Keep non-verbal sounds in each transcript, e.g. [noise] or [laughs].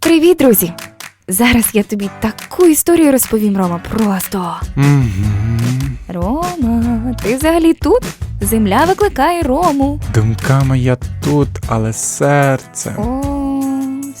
Привіт, друзі! Зараз я тобі таку історію розповім, Рома. Просто. Рома, ти взагалі тут? Земля викликає Рому. Думка моя тут, але серце. О,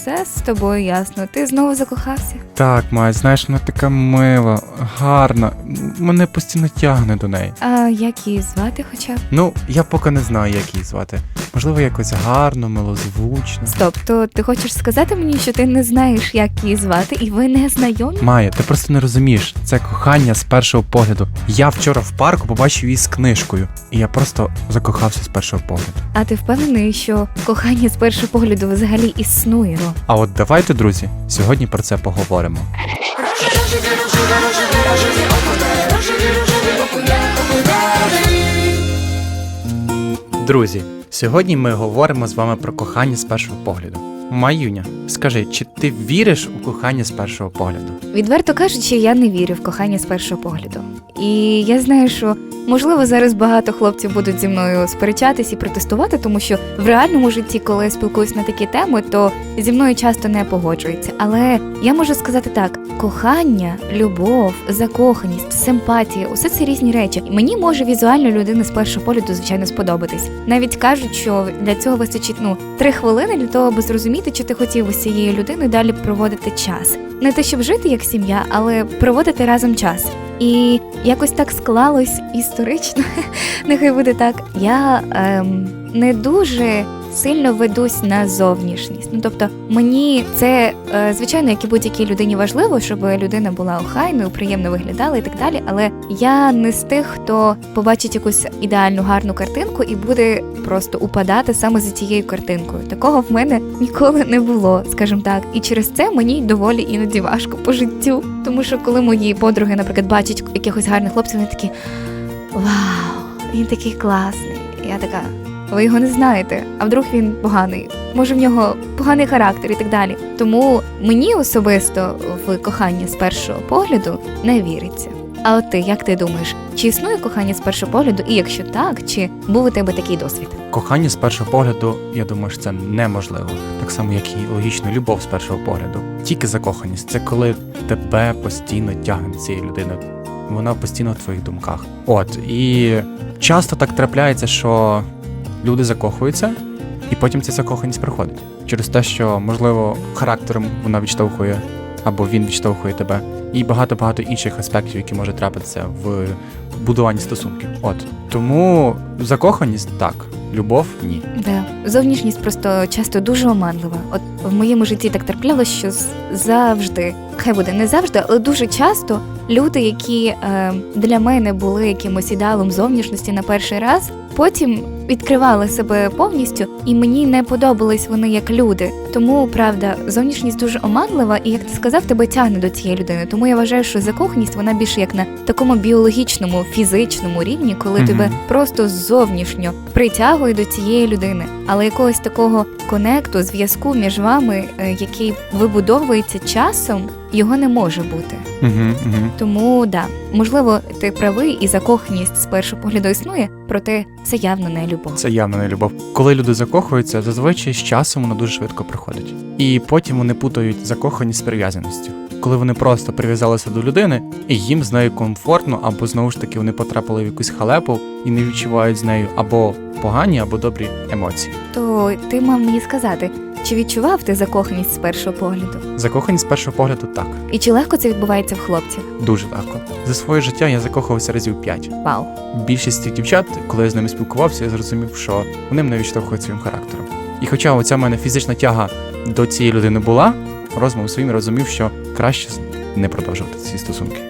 все з тобою ясно. Ти знову закохався. Так, май, знаєш, вона така мила, гарна. Мене постійно тягне до неї. А як її звати хоча б? Ну, я поки не знаю, як її звати. Можливо, якось гарно, милозвучно. Стоп, то ти хочеш сказати мені, що ти не знаєш, як її звати, і ви не знайомі? Майя, ти просто не розумієш. Це кохання з першого погляду. Я вчора в парку побачив її з книжкою, і я просто закохався з першого погляду. А ти впевнений, що кохання з першого погляду взагалі існує, А от давайте, друзі, сьогодні про це поговоримо. Друзі, сьогодні ми говоримо з вами про кохання з першого погляду. Маюня, скажи, чи ти віриш у кохання з першого погляду? Відверто кажучи, я не вірю в кохання з першого погляду. І я знаю, що можливо зараз багато хлопців будуть зі мною сперечатись і протестувати, тому що в реальному житті, коли я спілкуюсь на такі теми, то зі мною часто не погоджуються. Але я можу сказати так: кохання, любов, закоханість, симпатія усе це різні речі. Мені може візуально людина з першого погляду, звичайно, сподобатись. Навіть кажуть, що для цього вистачить ну три хвилини для того, аби зрозуміти, чи ти хотів із цією людиною далі проводити час. Не те, щоб жити як сім'я, але проводити разом час. І якось так склалось історично. [laughs] Нехай буде так. Я ем, не дуже сильно ведусь на зовнішність. Ну тобто, мені це е, звичайно, як і будь-якій людині важливо, щоб людина була охайною, приємно виглядала і так далі. Але я не з тих, хто побачить якусь ідеальну гарну картинку і буде просто упадати саме за тією картинкою. Такого в мене ніколи не було, скажімо так. І через це мені доволі іноді важко по життю. Тому що коли мої подруги, наприклад, бачать якихось гарних хлопців, вони такі Вау, він такий класний. Я така. Ви його не знаєте, а вдруг він поганий. Може, в нього поганий характер і так далі. Тому мені особисто в кохання з першого погляду не віриться. А от ти як ти думаєш, чи існує кохання з першого погляду? І якщо так, чи був у тебе такий досвід? Кохання з першого погляду, я думаю, що це неможливо. Так само, як і логічно любов з першого погляду. Тільки закоханість це коли тебе постійно тягне до цієї людини. Вона постійно в твоїх думках. От і часто так трапляється, що люди закохуються, і потім ця закоханість приходить. Через те, що, можливо, характером вона відштовхує, або він відштовхує тебе, і багато-багато інших аспектів, які може трапитися в будуванні стосунків. От тому закоханість так, любов ні. Да. Зовнішність просто часто дуже оманлива. От в моєму житті так траплялося, що завжди, хай буде не завжди, але дуже часто люди, які е, для мене були якимось ідеалом зовнішності на перший раз, потім відкривали себе повністю, і мені не подобались вони як люди. Тому правда, зовнішність дуже оманлива, і як ти сказав, тебе тягне до цієї людини. Тому я вважаю, що закоханість вона більше як на такому біологічному, фізичному рівні, коли Мгм. тебе просто зовнішньо притягує до цієї людини, але якогось такого конекту, зв'язку між вами, е, який вибудовується часом, його не може бути. Угу, угу. Тому да, можливо, ти правий, і закоханість з першого погляду існує, проте це явно не любов. Це явно не любов. Коли люди закохуються, зазвичай з часом воно дуже швидко приходить. І потім вони путають закоханість з прив'язаністю. Коли вони просто прив'язалися до людини, і їм з нею комфортно, або знову ж таки вони потрапили в якусь халепу і не відчувають з нею або погані, або добрі емоції. То ти мав мені сказати, чи відчував ти закоханість з першого погляду? Закоханість з першого погляду так, І чи легко це відбувається в хлопців? дуже легко. За своє життя я закохався разів п'ять. Вау. Більшість цих дівчат, коли я з ними спілкувався, я зрозумів, що вони мене відштовхують своїм характером. І хоча оця в мене фізична тяга до цієї людини була, розумом своїм розумів, що краще не продовжувати ці стосунки.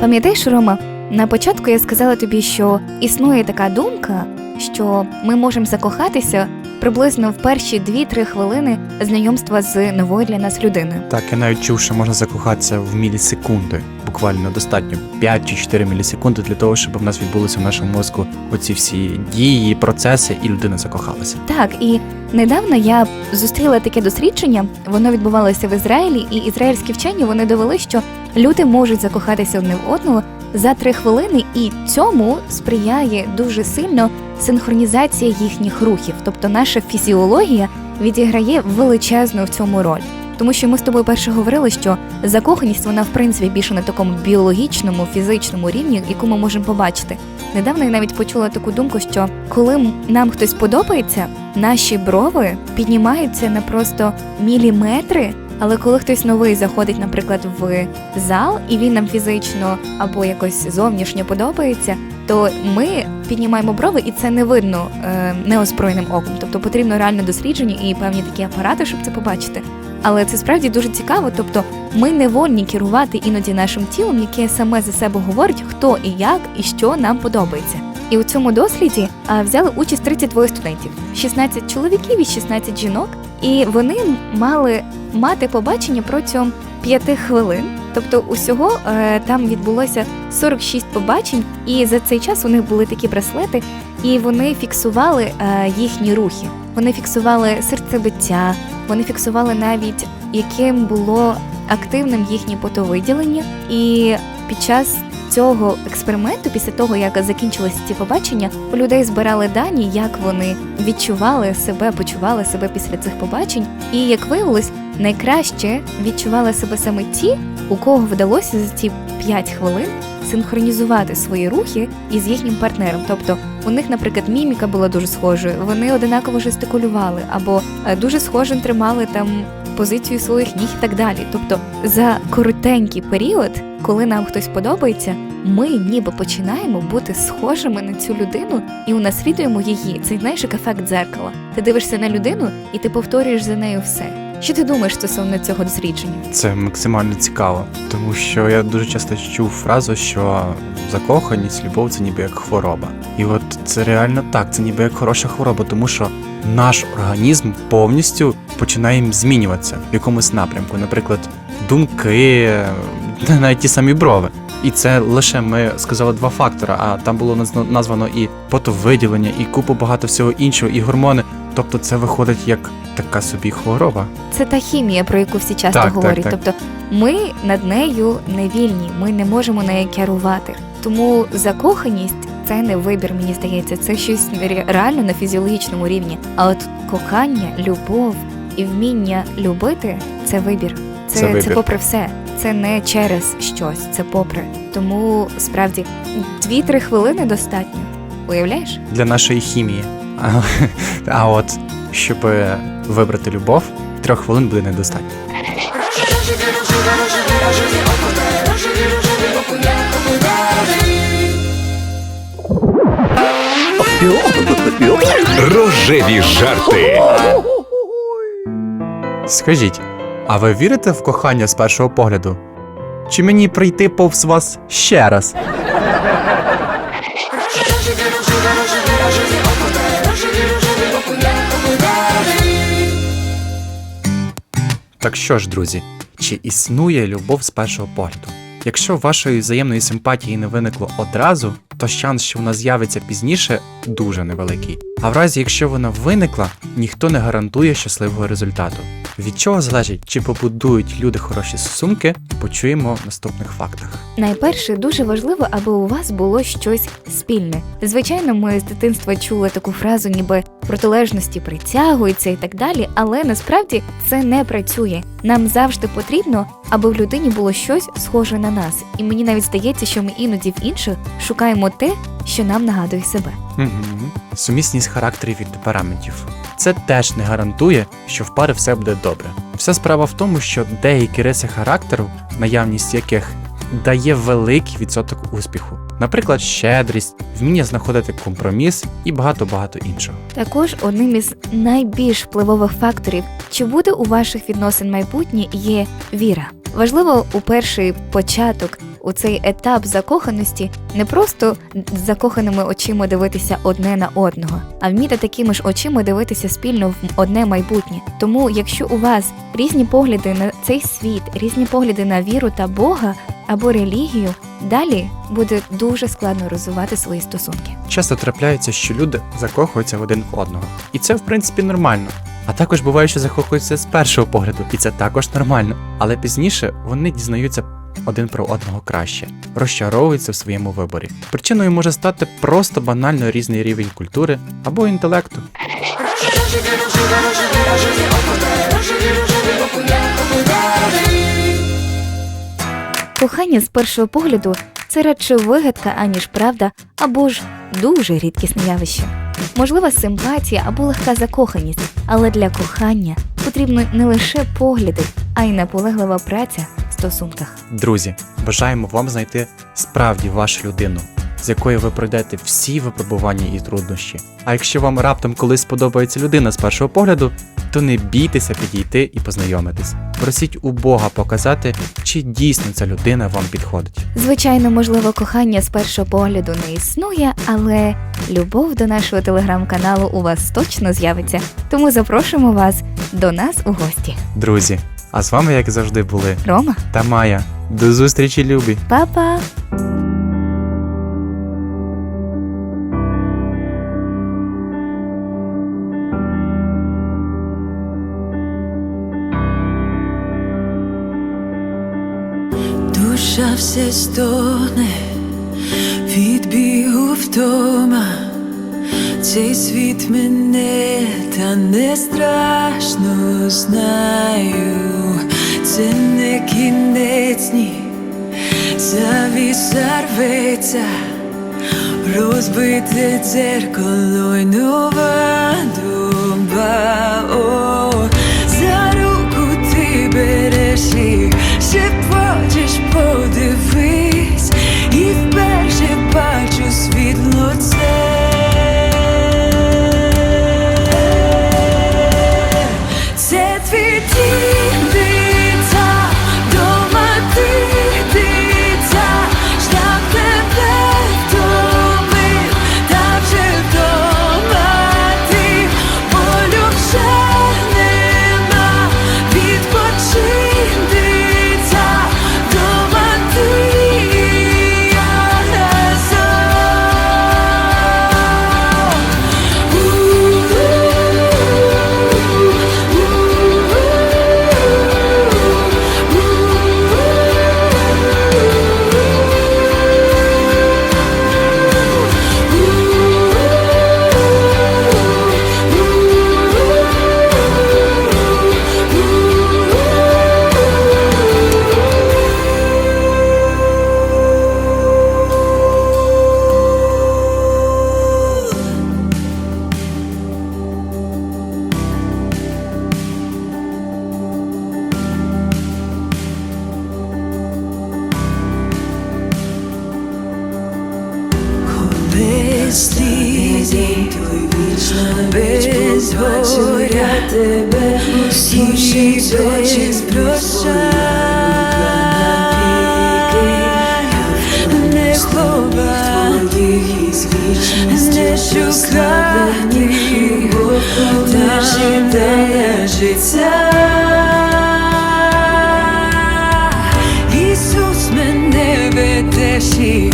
Пам'ятаєш, Рома, на початку я сказала тобі, що існує така думка, що ми можемо закохатися приблизно в перші 2-3 хвилини знайомства з новою для нас людиною. Так, я навіть чув, що можна закохатися в мілісекунди. Буквально достатньо 5 чи 4 мілісекунди для того, щоб в нас відбулися в нашому мозку оці всі дії, процеси, і людина закохалася. Так, і недавно я зустріла таке дослідження. Воно відбувалося в Ізраїлі, і ізраїльські вчені вони довели, що люди можуть закохатися одне в одного за три хвилини, і цьому сприяє дуже сильно синхронізація їхніх рухів. Тобто наша фізіологія відіграє величезну в цьому роль. Тому що ми з тобою перше говорили, що закоханість вона в принципі більше на такому біологічному, фізичному рівні, яку ми можемо побачити. Недавно я навіть почула таку думку, що коли нам хтось подобається, наші брови піднімаються на просто міліметри. Але коли хтось новий заходить, наприклад, в зал, і він нам фізично або якось зовнішньо подобається, то ми піднімаємо брови, і це не видно е, неозброєним оком. Тобто потрібно реальне дослідження і певні такі апарати, щоб це побачити. Але це справді дуже цікаво. Тобто, ми не вольні керувати іноді нашим тілом, яке саме за себе говорить, хто і як і що нам подобається. І у цьому досліді взяли участь 32 студентів, 16 чоловіків і 16 жінок, і вони мали мати побачення протягом 5 хвилин. Тобто, усього е, там відбулося 46 побачень, і за цей час у них були такі браслети, і вони фіксували е, їхні рухи. Вони фіксували серцебиття, вони фіксували навіть яким було активним їхнє потовиділення. І під час цього експерименту, після того як закінчилися ці побачення, у людей збирали дані, як вони відчували себе, почували себе після цих побачень. І як виявилось, найкраще відчували себе саме ті, у кого вдалося за ці 5 хвилин синхронізувати свої рухи із їхнім партнером. Тобто у них, наприклад, міміка була дуже схожою, вони одинаково жестикулювали або е, дуже схожим тримали там позицію своїх ніг і так далі. Тобто, за коротенький період, коли нам хтось подобається, ми ніби починаємо бути схожими на цю людину і унаслідуємо її. Це знаєш як ефект дзеркала. Ти дивишся на людину і ти повторюєш за нею все. Що ти думаєш стосовно цього дослідження? Це максимально цікаво, тому що я дуже часто чув фразу, що закоханість, любов це ніби як хвороба. І от це реально так, це ніби як хороша хвороба, тому що наш організм повністю починає змінюватися в якомусь напрямку, наприклад, думки, [laughs] навіть ті самі брови. І це лише ми сказали два фактора, а там було названо і потовиділення, і купу багато всього іншого, і гормони. Тобто це виходить як така собі хвороба. Це та хімія, про яку всі часто Так, так, говорять. так. Тобто ми над нею не вільні, ми не можемо нею керувати. Тому закоханість це не вибір, мені здається, це щось реально на фізіологічному рівні. А от кохання, любов і вміння любити це вибір. Це, Це це, попри все. Це не через щось, це попри. Тому справді 2-3 хвилини достатньо. Уявляєш? для нашої хімії. А, а от щоб вибрати любов, трьох хвилин буде недостатньо. Рожеві жарти. Скажіть, а ви вірите в кохання з першого погляду? Чи мені прийти повз вас ще раз? Так що ж, друзі, чи існує любов з першого погляду? Якщо вашої взаємної симпатії не виникло одразу, то шанс, що вона з'явиться пізніше, дуже невеликий. А в разі, якщо вона виникла, ніхто не гарантує щасливого результату. Від чого залежить, чи побудують люди хороші стосунки, почуємо в наступних фактах. Найперше дуже важливо, аби у вас було щось спільне. Звичайно, ми з дитинства чули таку фразу, ніби протилежності притягуються і так далі, але насправді це не працює. Нам завжди потрібно, аби в людині було щось схоже на нас. І мені навіть здається, що ми іноді в інших шукаємо те, що нам нагадує себе. Угу. Сумісність характерів і темпераментів. Це теж не гарантує, що в пари все буде добре. Вся справа в тому, що деякі риси характеру, наявність яких дає великий відсоток успіху. Наприклад, щедрість, вміння знаходити компроміс і багато-багато іншого. Також одним із найбільш впливових факторів, чи буде у ваших відносин майбутнє, є віра. Важливо у перший початок у цей етап закоханості не просто з закоханими очима дивитися одне на одного, а вміти такими ж очима дивитися спільно в одне майбутнє. Тому, якщо у вас різні погляди на цей світ, різні погляди на віру та Бога або релігію, далі буде дуже складно розвивати свої стосунки. Часто трапляється, що люди закохуються в один одного. І це, в принципі, нормально. А також буває, що закохуються з першого погляду, і це також нормально. Але пізніше вони дізнаються один про одного краще, розчаровуються в своєму виборі. Причиною може стати просто банально різний рівень культури або інтелекту. Кохання з першого погляду це радше вигадка, аніж правда, або ж дуже рідкісне явище. Можлива симпатія або легка закоханість, але для кохання потрібно не лише погляди, а й наполеглива праця стосунках. Друзі, бажаємо вам знайти справді вашу людину, з якою ви пройдете всі випробування і труднощі. А якщо вам раптом колись сподобається людина з першого погляду, то не бійтеся підійти і познайомитись. Просіть у Бога показати, чи дійсно ця людина вам підходить. Звичайно, можливо, кохання з першого погляду не існує, але любов до нашого телеграм-каналу у вас точно з'явиться. Тому запрошуємо вас до нас у гості. Друзі, а з вами, як завжди, були Рома, та Майя. До зустрічі, любі! па-па! Душа все стоне, від бігу вдома, цей світ мене, та не страшно знаю, це не кінець, ні, завіса рветься, розбите дзеркало Слізів, без горя тебе усі без прощай, не ховай, не шукати, та життя життя. Ісус мене ведеш і